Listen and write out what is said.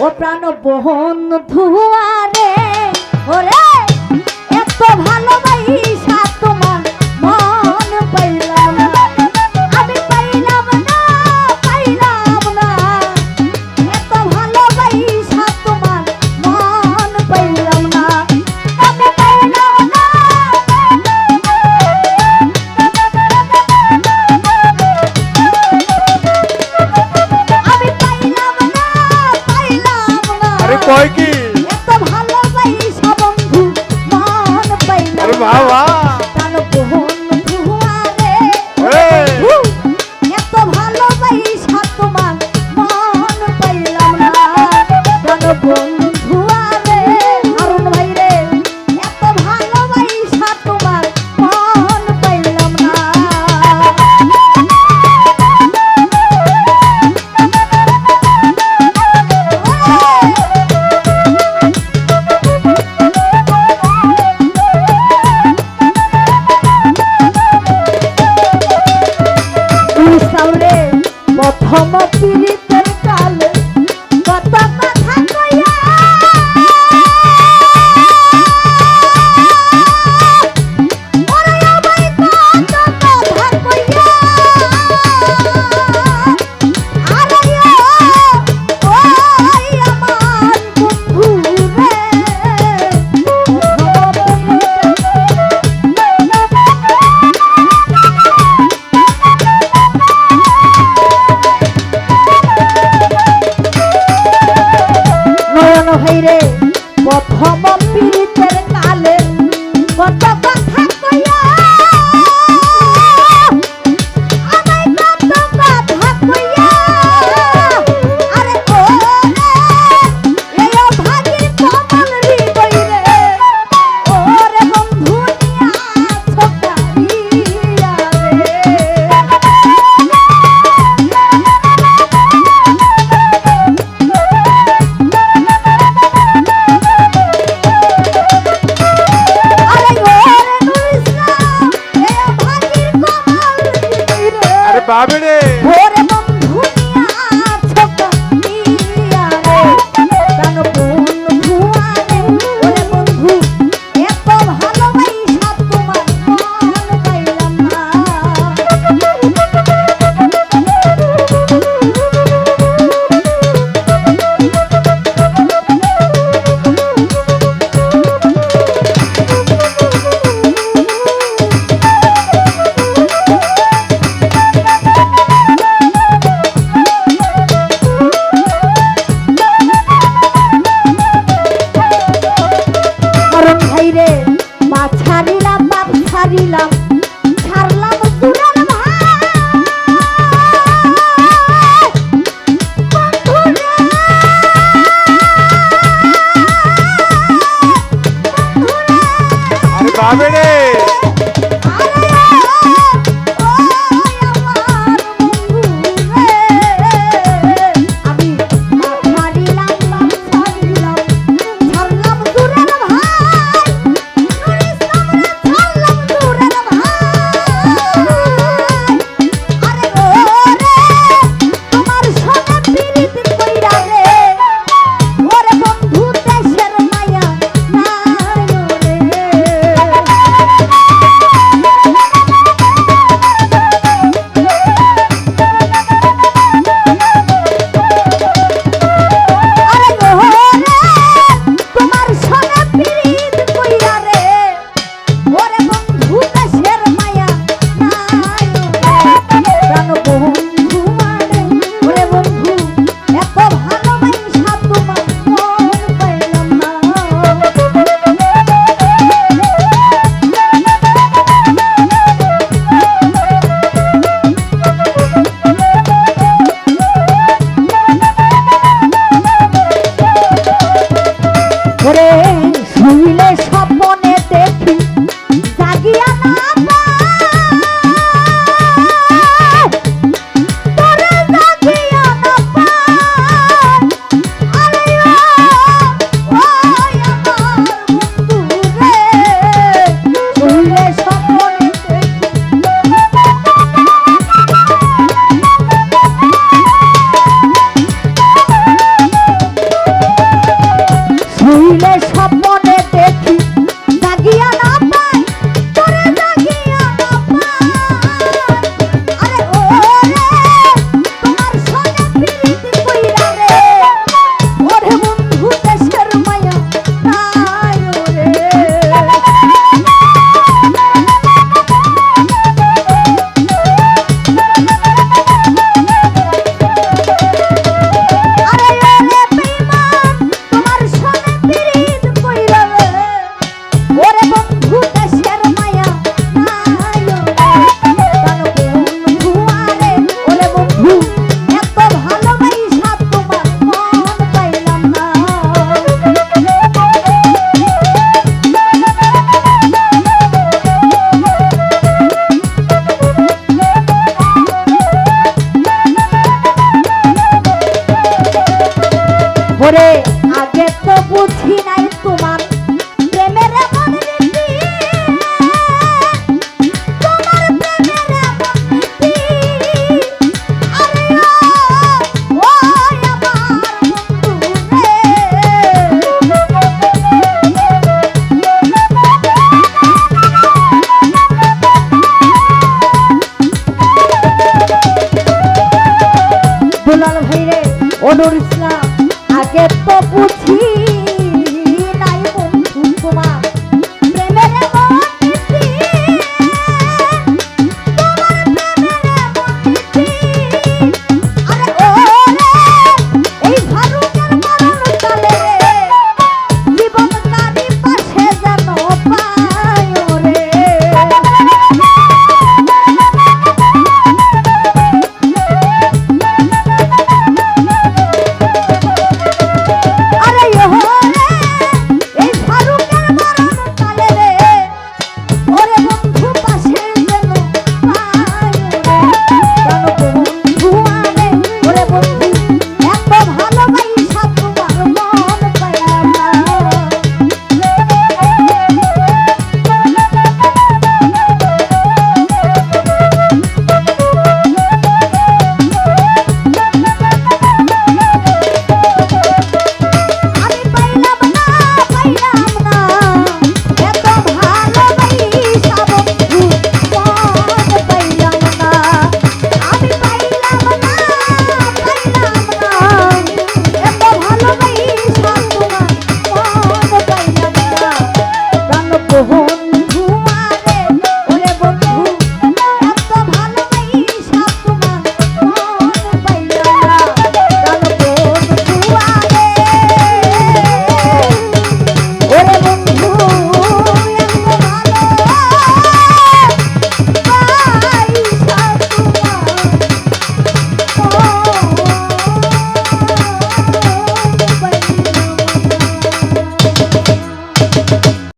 ও প্রাণ বহন ধুয়ারে ওরে এত ভালোবাসি ভয় কি? ভালো বাবা পিড়িতের কালে কত ఆవిడ হারিলাম ওরে আগে তো বুঝি নাই তোমার প্রেমের অনুর আগে তো বুঝি